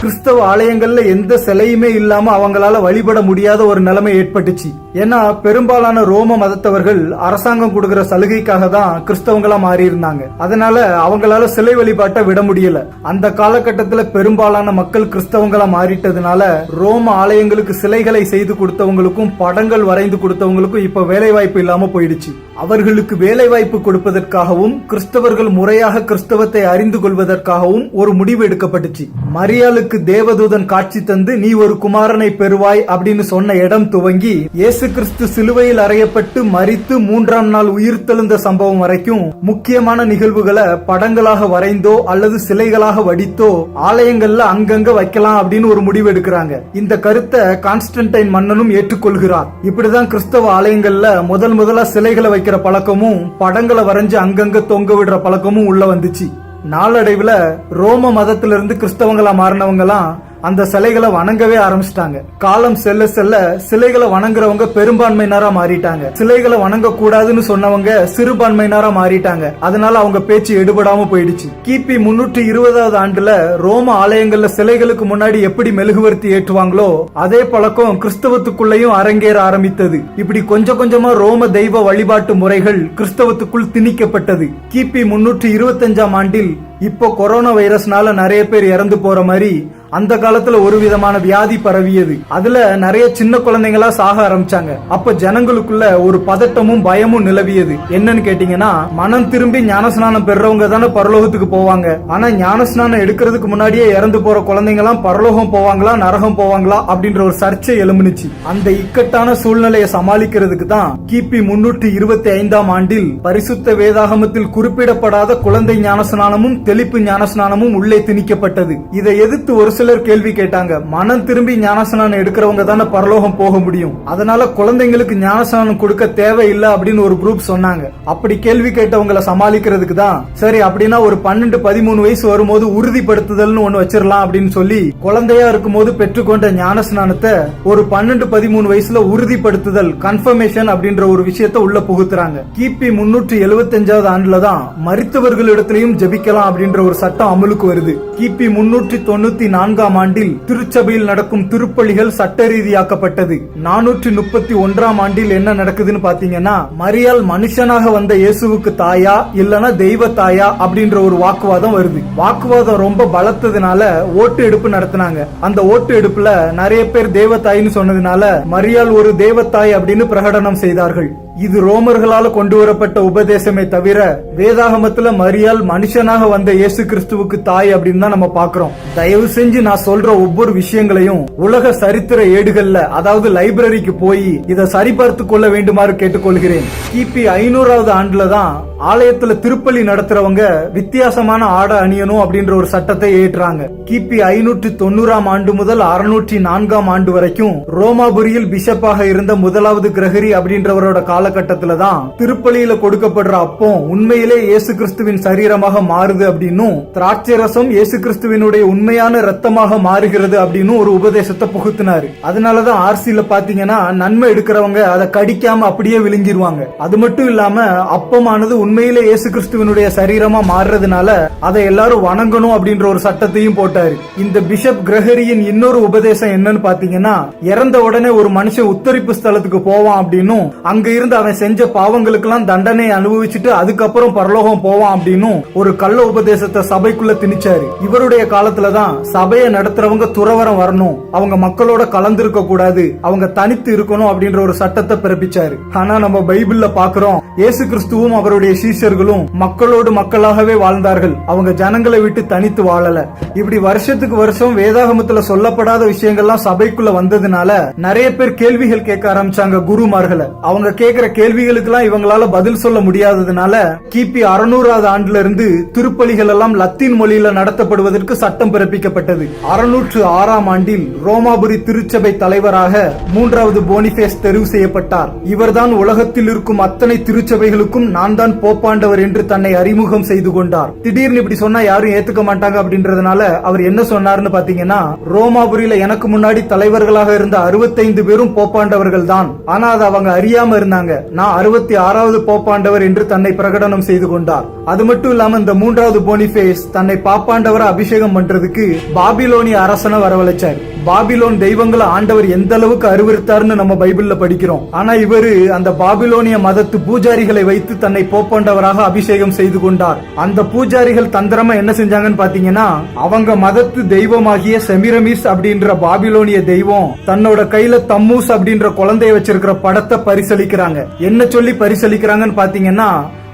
கிறிஸ்தவ ஆலயங்கள்ல எந்த சிலையுமே இல்லாம அவங்களால வழிபட முடியாத ஒரு நிலைமை ஏற்பட்டுச்சு. ஏன்னா பெரும்பாலான ரோம மதத்தவர்கள் அரசாங்கம் கொடுக்கிற சலுகைக்காக தான் கிறிஸ்தவங்களா மாறி இருந்தாங்க அதனால அவங்களால சிலை வழிபாட்டை விட முடியல. அந்த காலகட்டத்துல பெரும்பாலான மக்கள் கிறிஸ்தவங்களா மாறிட்டதுனால ரோம ஆலயங்களுக்கு சிலைகளை செய்து கொடுத்தவங்களுக்கும் படங்கள் வரைந்து கொடுத்தவங்களுக்கும் இப்ப வேலை வாய்ப்பு இல்லாம போயிடுச்சு. அவர்களுக்கு வேலை வாய்ப்பு கொடுப்பதற்காகவும் கிறிஸ்தவர்கள் முறையாக கிறிஸ்தவத்தை அறிந்து கொள்வதற்காகவும் ஒரு முடிவு எடுக்கப்பட்டுச்சு. மரியாளுக்கு தேவதூதன் காட்சி தந்து நீ ஒரு குமாரனை பெறுவாய் அப்படின்னு சொன்ன இடம் துவங்கி இயேசு கிறிஸ்து சிலுவையில் அறையப்பட்டு மறித்து மூன்றாம் நாள் உயிர்த்தெழுந்த சம்பவம் வரைக்கும் முக்கியமான நிகழ்வுகளை படங்களாக வரைந்தோ அல்லது சிலைகளாக வடித்தோ ஆலயங்கள்ல அங்கங்க வைக்கலாம் அப்படின்னு ஒரு முடிவு எடுக்கிறாங்க. இந்த கருத்தை கான்ஸ்டன்டைன் மன்னனும் ஏற்றுக்கொள்கிறார். இப்படிதான் கிறிஸ்தவ ஆலயங்கள்ல முதல் முதலா சிலைகளை வைக்கிற பழக்கமும் படங்களை வரைஞ்சு அங்கங்க தொங்க விடுற பழக்கமும் உள்ள வந்துச்சு. நாளடைவில் ரோம மதத்திலிருந்து கிறிஸ்தவங்களா மாறினவங்கலாம் அந்த சிலைகளை வணங்கவே ஆரம்பிச்சிட்டாங்க. காலம் செல்ல செல்ல சிலைகளை வணங்குறவங்க பெரும்பான்மையினரா மாறிட்டாங்க. சிலைகளை வணங்க கூடாதுன்னு சொன்னவங்க சிறுபான்மையினரா மாறிட்டாங்க. அதனால அவங்க பேச்சு எடுபடாம போயிடுச்சு. கிபி முன்னூற்றி இருபதாவது ஆண்டுல ரோம ஆலயங்கள்ல சிலைகளுக்கு முன்னாடி எப்படி மெழுகுவர்த்தி ஏற்றுவாங்களோ அதே பழக்கம் கிறிஸ்தவத்துக்குள்ளேயும் அரங்கேற ஆரம்பித்தது. இப்படி கொஞ்சம் கொஞ்சமா ரோம தெய்வ வழிபாட்டு முறைகள் கிறிஸ்தவத்துக்குள் திணிக்கப்பட்டது. கிபி முன்னூற்றி இருபத்தஞ்சாம் ஆண்டில் இப்போ கொரோனா வைரஸ்னால நிறைய பேர் இறந்து போற மாதிரி அந்த காலத்துல ஒரு விதமான வியாதி பரவியது. அதுல நிறைய சின்ன குழந்தைங்களா சாக ஆரம்பிச்சாங்க. அப்ப ஜனங்களுக்குள்ள ஒரு பதட்டமும் பயமும் நிலவியது. என்னன்னு கேட்டீங்கன்னா மனம் திரும்பி ஞானஸ்நானம் பெறவங்க தானே பரலோகத்துக்கு போவாங்க. ஆனா ஞானஸ்நானம் எடுக்கிறதுக்கு முன்னாடியே இறந்து போற குழந்தைங்க எல்லாம் பரலோகம் போவாங்களா நரகம் போவாங்களா அப்படின்ற ஒரு சர்ச்சை எழும்புனுச்சு. அந்த இக்கட்டான சூழ்நிலையை சமாளிக்கிறதுக்கு தான் கிபி முன்னூற்றி இருபத்தி ஐந்தாம் ஆண்டில் பரிசுத்த வேதாகமத்தில் குறிப்பிடப்படாத குழந்தை ஞானஸ்நானமும் தெளிப்பு ஞானஸ்நானமும் உள்ளே திணிக்கப்பட்டது. இதை எதிர்த்து ஒரு சில சிலர் கேள்வி கேட்டாங்க. மனம் திரும்பி ஞானஸ்நானம் எடுக்கிறவங்க தானே பரலோகம் போக முடியும். அதனால குழந்தைங்களுக்கு ஞானஸ்நானம் கொடுக்க தேவையில்லை அப்படின்னு ஒரு குரூப் சொன்னாங்க. அப்படி கேள்வி கேட்டவங்களை சமாளிக்கிறதுக்கு தான் சரி அப்படின்னா ஒரு பன்னெண்டு பதிமூணு வயசு வரும்போது உறுதிப்படுத்துதல்னு ஒண்ணு வச்சிடலாம் அப்படின்னு சொல்லி குழந்தையா இருக்கும் போது பெற்றுக்கொண்ட ஞானஸ்நானத்தை ஒரு பன்னெண்டு பதிமூணு வயசுல உறுதிப்படுத்துதல் கன்ஃபர்மேஷன் அப்படின்ற ஒரு விஷயத்த உள்ள புகுத்துறாங்க. கிபி முன்னூற்றி எழுபத்தஞ்சாவது ஆண்டுல தான் மருத்துவர்களிடத்திலையும் ஜபிக்கலாம் அப்படின்ற ஒரு சட்டம் அமலுக்கு வருது. கிபி முன்னூற்றி தொண்ணூத்தி நாலு நான்காம் ஆண்டில் திருச்சபையில் நடக்கும் திருப்பலிகள் சட்ட ரீதியாக்கப்பட்டது நானூற்றி முப்பத்தி ஒன்றாம் ஆண்டில் என்ன நடக்குதுன்னு பாத்தீங்கன்னா மரியாள் மனுஷனாக வந்த இயேசுவுக்கு தாயா இல்லனா தெய்வ தாயா அப்படின்ற ஒரு வாக்குவாதம் வருது. வாக்குவாதம் ரொம்ப பலத்ததுனால ஓட்டு எடுப்பு நடத்தினாங்க. அந்த ஓட்டு எடுப்புல நிறைய பேர் தேவதாயின்னு சொன்னதுனால மரியாள் ஒரு தேவதாய் அப்படின்னு பிரகடனம் செய்தார்கள். இது ரோமர்களால கொண்டு வரப்பட்ட உபதேசமே தவிர வேதாகமத்துல மரியால் மனுஷனாக வந்த இயேசு கிறிஸ்துவுக்கு தாய் அப்படின்னு தான் நம்ம பாக்குறோம் தயவு செஞ்சு நான் சொல்ற ஒவ்வொரு விஷயங்களையும் உலக சரித்திர ஏடுகள்ல அதாவது லைப்ரரிக்கு போய் இதை சரிபார்த்து கொள்ள வேண்டுமாறு கேட்டுக்கொள்கிறேன். கிபி ஐநூறாவது ஆண்டுல தான் ஆலயத்துல திருப்பலி நடத்துறவங்க வித்தியாசமான ஆடை அணியணும் அப்படின்ற ஒரு சட்டத்தை ஏற்றாங்க. கிபி ஐநூற்றி தொண்ணூறாம் ஆண்டு முதல் அறுநூற்றி நான்காம் ஆண்டு வரைக்கும் ரோமாபுரியில் பிஷப்பாக இருந்த முதலாவது கிரகரி அப்படின்றவரோட காலகட்டத்துல தான் திருப்பலியில கொடுக்கப்படுற அப்பம் உண்மையிலே இயேசு கிறிஸ்துவின் சரீரமாக மாறுது அப்படின்னும் திராட்சை ரசம் இயேசு கிறிஸ்துவினுடைய உண்மையான ரத்தமாக மாறுகிறது அப்படின்னு ஒரு உபதேசத்தை புகுத்தினாரு. அதனாலதான் ஆர்சியில பாத்தீங்கன்னா நன்மை எடுக்கிறவங்க அதை கடிக்காம அப்படியே விழுங்கிடுவாங்க அது மட்டும் இல்லாம அப்பமானது உண்மையிலே இயேசு கிறிஸ்துவனுடைய சரீரமா மாறுறதுனால அதை எல்லாரும் வணங்கணும் அப்படின்ற ஒரு சட்டத்தையும் போட்டாரு. இந்த பிஷப் கிரகரியின் இன்னொரு உபதேசம் என்னன்னு பாத்தீங்கன்னா இறந்த உடனே ஒரு மனுஷன் உத்தரிப்பு ஸ்தலத்துக்கு போவான் அப்படின்னும் அங்க இருந்து அவன் செஞ்ச பாவங்களுக்கு எல்லாம் தண்டனை அனுபவிச்சுட்டு அதுக்கப்புறம் பரலோகம் போவான் அப்படின்னும் ஒரு கள்ள உபதேசத்தை சபைக்குள்ள திணிச்சாரு. இவருடைய காலத்துலதான் சபையை நடத்துறவங்க துறவரம் வரணும். அவங்க மக்களோட கலந்திருக்க கூடாது. அவங்க தனித்து இருக்கணும் அப்படின்ற ஒரு சட்டத்தை பிறப்பிச்சாரு. ஆனா நம்ம பைபிள்ல பாக்குறோம் இயேசு கிறிஸ்துவும் அவருடைய சீஷர்களும் மக்களோடு மக்களாகவே வாழ்ந்தார்கள். அவங்க ஜனங்களை விட்டு தனித்து வாழல. இப்படி வருஷத்துக்கு வருஷம் வேதாகமத்துல சொல்லப்படாத விஷயங்கள்லாம் சபைக்குள்ள வந்ததுனால நிறைய பேர் கேள்விகள் கேட்க ஆரம்பிச்சாங்க குருமார்களை. அவங்க கேட்கிற கேள்விகளுக்கெல்லாம் இவங்களால பதில் சொல்ல முடியாததுனால கிபி அறுநூறாவது ஆண்டுல இருந்து திருப்பலிகள் எல்லாம் லத்தீன் மொழியில நடத்தப்படுவதற்கு சட்டம் பிறப்பிக்கப்பட்டது. அறுநூற்று ஆறாம் ஆண்டில் ரோமாபுரி திருச்சபை தலைவராக மூன்றாவது போனிபேஸ் தெரிவு செய்யப்பட்டார். இவர்தான் உலகத்தில் இருக்கும் அத்தனை திருச்சபைகளுக்கும் நான் தான் போப்பாண்டவர் என்று தன்னை அறிமுகம் செய்து கொண்டார். திடீர்னு இப்படி சொன்னா யாரும் ஏத்துக்க மாட்டாங்க அப்படின்றதுனால அவர் என்ன சொன்னார்னு பாத்தீங்கன்னா ரோமாபுரியில எனக்கு முன்னாடி தலைவர்களாக இருந்த அறுபத்தைந்து பேரும் போப்பாண்டவர்கள் தான் ஆனா அதை அவங்க அறியாம இருந்தாங்க. நான் அறுபத்தி ஆறாவது போப்பாண்டவர் என்று தன்னை பிரகடனம் செய்து கொண்டார். அது மட்டும் இல்லாம இந்த மூன்றாவது போனிஃபேஸ் தன்னை பாப்பாண்டவரை அபிஷேகம் பண்றதுக்கு பாபிலோனிய அரசனை வரவழைச்சார். பாபிலோன் தெய்வங்களை ஆண்டவர் எந்த அளவுக்கு அறிவுறுத்தாருன்னு நம்ம பைபிள்ல படிக்கிறோம். ஆனா இவரு அந்த பாபிலோனிய மதத்து பூஜாரிகளை வைத்து தன்னை போப்பாண்டவராக அபிஷேகம் செய்து கொண்டார். அந்த பூஜாரிகள் தந்திரமா என்ன செஞ்சாங்கன்னு பாத்தீங்கன்னா அவங்க மதத்து தெய்வமாகிய செமிரமிஸ் அப்படின்ற பாபிலோனிய தெய்வம் தன்னோட கையில தம்மூஸ் அப்படின்ற குழந்தைய வச்சிருக்கிற படத்தை பரிசளிக்கிறாங்க. என்ன சொல்லி பரிசளிக்கிறாங்கன்னு பாத்தீங்கன்னா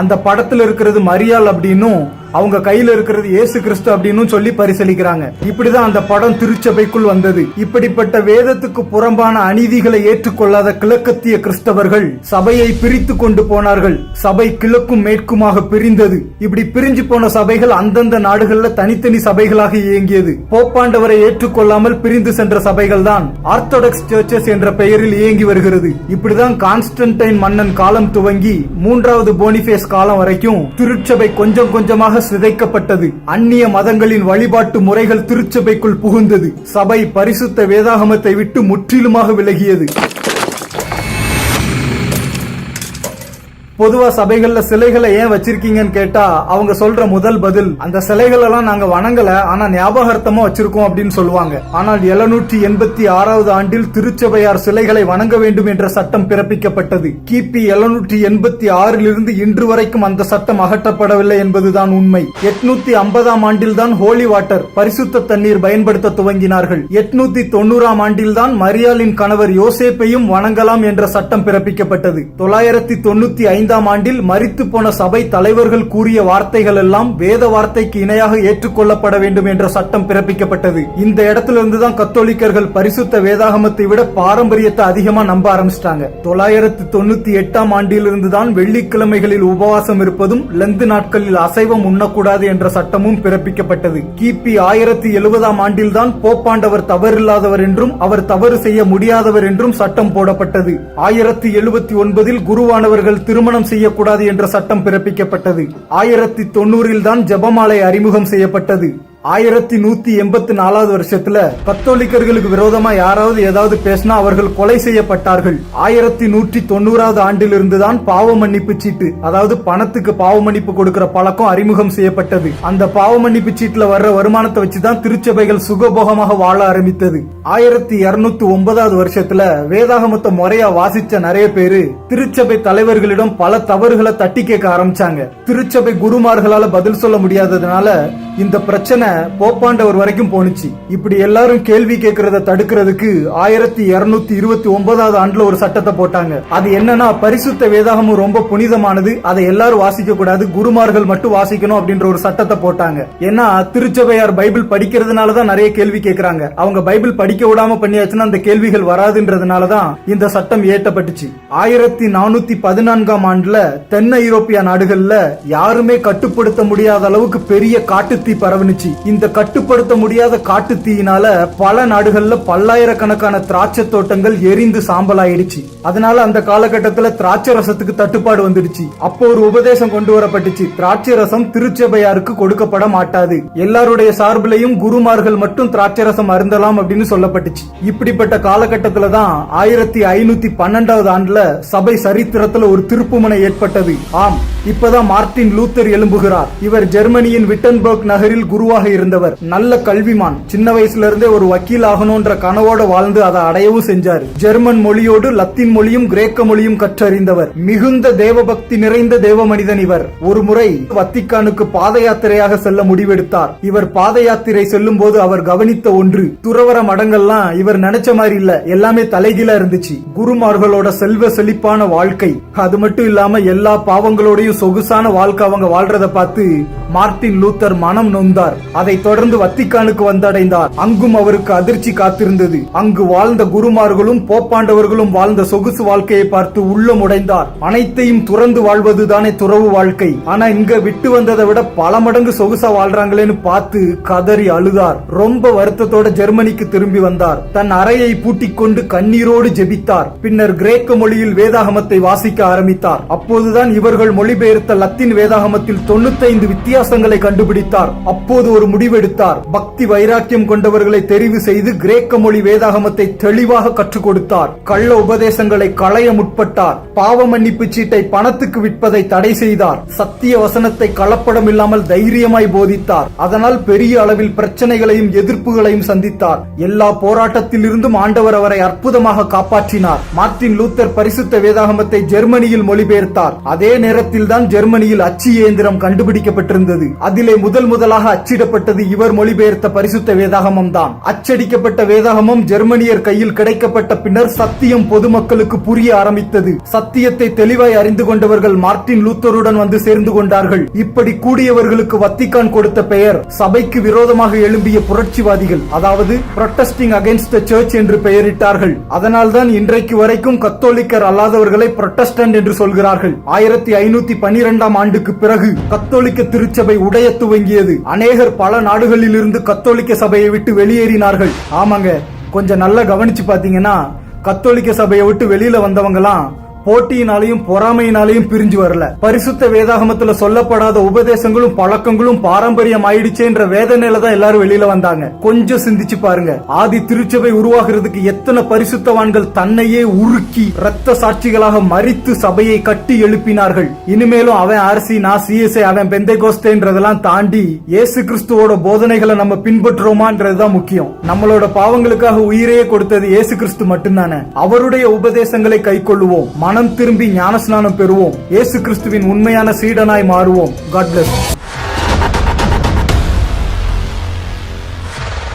அந்த படத்துல இருக்கிறது மரியாள் அப்படின்னும் அவங்க கையில இருக்கிறது ஏசு கிறிஸ்து அப்படின்னு சொல்லி பரிசளிக்கிறாங்க. இப்படிதான் அந்த படம் திருச்சபைக்குள் வந்தது. இப்படிப்பட்ட வேதத்துக்கு புறம்பான அநீதிகளை ஏற்றுக்கொள்ளாத கிழக்கத்திய கிறிஸ்தவர்கள் சபையை பிரித்து கொண்டு போனார்கள். சபை கிழக்கும் மேற்குமாக பிரிந்தது. இப்படி பிரிஞ்சு போன சபைகள் அந்தந்த நாடுகள்ல தனித்தனி சபைகளாக இயங்கியது. போப்பாண்டவரை ஏற்றுக்கொள்ளாமல் பிரிந்து சென்ற சபைகள் தான் ஆர்த்தோடாக்ஸ் சர்ச்சஸ் என்ற பெயரில் இயங்கி வருகிறது. இப்படிதான் கான்ஸ்டன்டைன் மன்னன் காலம் துவங்கி மூன்றாவது போனிஃபேஸ் காலம் வரைக்கும் திருச்சபை கொஞ்சம் கொஞ்சமாக சிதைக்கப்பட்டது. அந்நிய மதங்களின் வழிபாட்டு முறைகள் திருச்சபைக்குள் புகுந்தது. சபை பரிசுத்த வேதாகமத்தை விட்டு முற்றிலுமாக விலகியது. பொதுவா சபைகள்ல சிலைகளை ஏன் வச்சிருக்கீங்கன்னு கேட்டா அவங்க சொல்ற முதல் பதில் அந்த சிலைகள் எல்லாம் நாங்க வணங்கல ஆனா ஞாபகார்த்தமா வச்சிருக்கோம் அப்படின்னு சொல்லுவாங்க. ஆனால் எழுநூற்றி எண்பத்தி ஆறாவது ஆண்டில் திருச்சபையார் சிலைகளை வணங்க வேண்டும் என்ற சட்டம் பிறப்பிக்கப்பட்டது. கிபி எழுநூற்றி எண்பத்தி ஆறில் இருந்து இன்று வரைக்கும் அந்த சட்டம் அகற்றப்படவில்லை என்பதுதான் உண்மை. எட்நூத்தி ஐம்பதாம் ஆண்டில் தான் ஹோலி வாட்டர் பரிசுத்த தண்ணீர் பயன்படுத்த துவங்கினார்கள். எட்நூத்தி தொண்ணூறாம் ஆண்டில் தான் மரியாளின் கணவர் யோசேப்பையும் வணங்கலாம் என்ற சட்டம் பிறப்பிக்கப்பட்டது. தொள்ளாயிரத்தி தொண்ணூத்தி ஐந்தாம் ஆண்டில் மறித்து போன சபை தலைவர்கள் கூறிய வார்த்தைகள் எல்லாம் வேத வார்த்தைக்கு இணையாக ஏற்றுக்கொள்ளப்பட வேண்டும் என்ற சட்டம் பிறப்பிக்கப்பட்டது. இந்த இடத்திலிருந்து தான் கத்தோலிக்கர்கள் பரிசுத்த வேதாகமத்தை விட பாரம்பரியத்தை அதிகமா நம்ப ஆரம்பிச்சிட்டாங்க. தொள்ளாயிரத்து தொண்ணூத்தி எட்டாம் ஆண்டிலிருந்து தான் வெள்ளிக்கிழமைகளில் உபவாசம் இருப்பதும் லந்து நாட்களில் அசைவம் உண்ணக்கூடாது என்ற சட்டமும் பிறப்பிக்கப்பட்டது. கிபி ஆயிரத்தி எழுபதாம் ஆண்டில் தான் போப்பாண்டவர் தவறில்லாதவர் என்றும் அவர் தவறு செய்ய முடியாதவர் என்றும் சட்டம் போடப்பட்டது. ஆயிரத்தி எழுபத்தி ஒன்பதில் குருவானவர்கள் திருமண திருமணம் செய்யக்கூடாது என்ற சட்டம் பிறப்பிக்கப்பட்டது. ஆயிரத்தி தொண்ணூறில் தான் ஜெபமாலை அறிமுகம் செய்யப்பட்டது. ஆயிரத்தி நூத்தி எண்பத்தி நாலாவது வருஷத்துல கத்தோலிக்கர்களுக்கு விரோதமா யாராவது ஏதாவது பேசினா அவர்கள் கொலை செய்யப்பட்டார்கள். ஆயிரத்தி நூற்றி தொண்ணூறாவது ஆண்டிலிருந்து தான் பாவ மன்னிப்பு சீட்டு அதாவது பணத்துக்கு பாவ மன்னிப்பு கொடுக்கிற பழக்கம் அறிமுகம் செய்யப்பட்டது. அந்த பாவ மன்னிப்பு சீட்டுல வர்ற வருமானத்தை வச்சுதான் திருச்சபைகள் சுகபோகமாக வாழ ஆரம்பித்தது. ஆயிரத்தி இருநூத்தி ஒன்பதாவது வருஷத்துல வேதாகமத்தை முறையா வாசிச்ச நிறைய பேரு திருச்சபை தலைவர்களிடம் பல தவறுகளை தட்டி கேட்க ஆரம்பிச்சாங்க. திருச்சபை குருமார்களால பதில் சொல்ல முடியாததுனால இந்த பிரச்சனை போப்பாண்டவர் வரைக்கும் போனுச்சு இப்படி எல்லாரும் கேள்வி கேட்கறத தடுக்கிறதுக்கு ஆயிரத்தி இருநூத்தி இருபத்தி ஒன்பதாவது ஆண்டுல ஒரு சட்டத்தை போட்டாங்க. அது என்னன்னா பரிசுத்த வேதாகமும் ரொம்ப புனிதமானது. அதை எல்லாரும் வாசிக்க கூடாது குருமார்கள் மட்டும் வாசிக்கணும் அப்படின்ற ஒரு சட்டத்தை போட்டாங்க. ஏன்னா திருச்சபையார் பைபிள் படிக்கிறதுனாலதான் நிறைய கேள்வி கேட்கறாங்க. அவங்க பைபிள் படிக்க விடாம பண்ணியாச்சுன்னா அந்த கேள்விகள் வராதுன்றதுனாலதான் இந்த சட்டம் ஏற்றப்பட்டுச்சு ஆயிரத்தி நானூத்தி பதினான்காம் ஆண்டுல தென் ஐரோப்பிய நாடுகள்ல யாருமே கட்டுப்படுத்த முடியாத அளவுக்கு பெரிய காட்டுத்தீ பரவுனுச்சு. இந்த கட்டுப்படுத்த முடியாத காட்டு தீயினால பல நாடுகள்ல பல்லாயிரக்கணக்கான திராட்சை தோட்டங்கள் எரிந்து சாம்பல் ஆயிடுச்சு அதனால அந்த காலகட்டத்துல திராட்சை ரசத்துக்கு தட்டுப்பாடு வந்துடுச்சு. அப்போ ஒரு உபதேசம் கொண்டு வரப்பட்டுச்சு. திராட்சை ரசம் திருச்சபையாருக்கு கொடுக்கப்பட மாட்டாது. எல்லாருடைய சார்பிலையும் குருமார்கள் மட்டும் திராட்சை ரசம் அருந்தலாம் அப்படின்னு சொல்லப்பட்டுச்சு. இப்படிப்பட்ட காலகட்டத்துல தான் ஆயிரத்தி ஐநூத்தி பன்னெண்டாவது ஆண்டுல சபை சரித்திரத்துல ஒரு திருப்புமுனை ஏற்பட்டது. ஆம் இப்பதான் மார்ட்டின் லூத்தர் எழும்புகிறார். இவர் ஜெர்மனியின் விட்டன்பர்க் நகரில் குருவாக இருந்தவர். நல்ல கல்விமான். சின்ன வயசுல இருந்தே ஒரு வக்கீல் ஆகணும்ன்ற கனவோட வாழ்ந்து அதை அடையவும் செஞ்சார். ஜெர்மன் மொழியோடு லத்தீன் மொழியும் கிரேக்க மொழியும் கற்றறிந்தவர். மிகுந்த தேவபக்தி நிறைந்த தேவ மனிதன் இவர். ஒரு முறை வத்திக்கானுக்கு பாத யாத்திரையாக செல்ல முடிவெடுத்தார். இவர் பாத யாத்திரை செல்லும் போது அவர் கவனித்த ஒன்று. துறவர மடங்கள்லாம் இவர் நினைச்ச மாதிரி இல்ல. எல்லாமே தலைகீழா இருந்துச்சு. குருமார்களோட செல்வ செழிப்பான வாழ்க்கை. அது மட்டும் இல்லாம எல்லா பாவங்களோடையும் சொகுசான வாழ்க்கை அவங்க வாழ்றத பார்த்து மார்ட்டின் லூத்தர் மனம் மனம் நொந்தார். அதைத் தொடர்ந்து வத்திக்கானுக்கு வந்தடைந்தார். அங்கும் அவருக்கு அதிர்ச்சி காத்திருந்தது. அங்கு வாழ்ந்த குருமார்களும் போப்பாண்டவர்களும் வாழ்ந்த சொகுசு வாழ்க்கையை பார்த்து உள்ளம் உடைந்தார். அனைத்தையும் துறந்து வாழ்வதுதானே துறவு வாழ்க்கை. ஆனா இங்க விட்டு வந்ததை விட பல மடங்கு சொகுசா வாழ்றாங்களேன்னு பார்த்து கதறி அழுதார். ரொம்ப வருத்தத்தோட ஜெர்மனிக்கு திரும்பி வந்தார். தன் அறையை பூட்டிக் கொண்டு கண்ணீரோடு ஜெபித்தார். பின்னர் கிரேக்க மொழியில் வேதாகமத்தை வாசிக்க ஆரம்பித்தார். அப்போதுதான் இவர்கள் மொழிபெயர்த்த லத்தீன் வேதாகமத்தில் தொண்ணூத்தைந்து வித்தியாசங்களை கண்டுபிடித்தார். அப்போது ஒரு முடிவெடுத்தார். பக்தி வைராக்கியம் கொண்டவர்களை தெரிவு செய்து கிரேக்க மொழி வேதாகமத்தை தெளிவாக கற்றுக் கொடுத்தார். கள்ள உபதேசங்களை களைய முற்பட்டார். பாவ மன்னிப்பு சீட்டை பணத்துக்கு விற்பதை தடை செய்தார். சத்திய வசனத்தை கலப்படம் இல்லாமல் தைரியமாய் போதித்தார். அதனால் பெரிய அளவில் பிரச்சனைகளையும் எதிர்ப்புகளையும் சந்தித்தார். எல்லா போராட்டத்தில் இருந்தும் ஆண்டவர் அவரை அற்புதமாக காப்பாற்றினார். மார்ட்டின் லூத்தர் பரிசுத்த வேதாகமத்தை ஜெர்மனியில் மொழிபெயர்த்தார். அதே நேரத்தில் தான் ஜெர்மனியில் அச்சு இயந்திரம் கண்டுபிடிக்கப்பட்டிருந்தது. அதிலே முதல் முதலாக அச்சிடப்பட்ட அச்சிடப்பட்டது இவர் மொழிபெயர்த்த பரிசுத்த வேதாகமம் தான் அச்சடிக்கப்பட்ட வேதாகமம் ஜெர்மனியர் கையில் கிடைக்கப்பட்ட பின்னர் சத்தியம் பொதுமக்களுக்கு புரிய ஆரம்பித்தது. சத்தியத்தை தெளிவாய் அறிந்து கொண்டவர்கள் மார்டின் லூத்தருடன் வந்து சேர்ந்து கொண்டார்கள். இப்படி கூடியவர்களுக்கு வத்திக்கான் கொடுத்த பெயர் சபைக்கு விரோதமாக எழும்பிய புரட்சிவாதிகள் அதாவது புரொட்டஸ்டிங் against த சர்ச் என்று பெயரிட்டார்கள். அதனால்தான் இன்றைக்கு வரைக்கும் கத்தோலிக்கர் அல்லாதவர்களை புரொட்டஸ்டன்ட் என்று சொல்கிறார்கள். ஆயிரத்தி ஐநூத்தி பனிரெண்டாம் ஆண்டுக்கு பிறகு கத்தோலிக்க திருச்சபை உடைய துவங்கியது. அநேகர் பல நாடுகளில் இருந்து கத்தோலிக்க சபையை விட்டு வெளியேறினார்கள். ஆமாங்க கொஞ்சம் நல்லா கவனிச்சு பாத்தீங்கன்னா கத்தோலிக்க சபையை விட்டு வெளியில வந்தவங்கலாம் போட்டியினாலையும் பொறாமையினாலையும் பிரிஞ்சு வரல. பரிசுத்த வேதாகமத்துல சொல்லப்படாத உபதேசங்களும் பழக்கங்களும் பாரம்பரியம் ஆயிடுச்சேன்ற வேதனையில தான் எல்லாரும் வெளியில வந்தாங்க. கொஞ்சம் சிந்திச்சு பாருங்க. ஆதி திருச்சபை உருவாகிறதுக்கு எத்தனை பரிசுத்தவான்கள் தன்னையே உருக்கி ரத்த சாட்சிகளாக மறித்து சபையை கட்டி எழுப்பினார்கள். இனிமேலும் அவன் ஆர்சி நான் சிஎஸ்ஐ அவன் பெந்தை கோஸ்தேன்றதெல்லாம் தாண்டி இயேசு கிறிஸ்துவோட போதனைகளை நம்ம பின்பற்றுறோமான்றதுதான் முக்கியம். நம்மளோட பாவங்களுக்காக உயிரையே கொடுத்தது இயேசு கிறிஸ்து மட்டும்தானே. அவருடைய உபதேசங்களை கைக்கொள்ளுவோம் மனம் திரும்பி ஞானஸ்நானம் பெறுவோம். இயேசு கிறிஸ்துவின் உண்மையான சீடனாய் மாறுவோம். God plus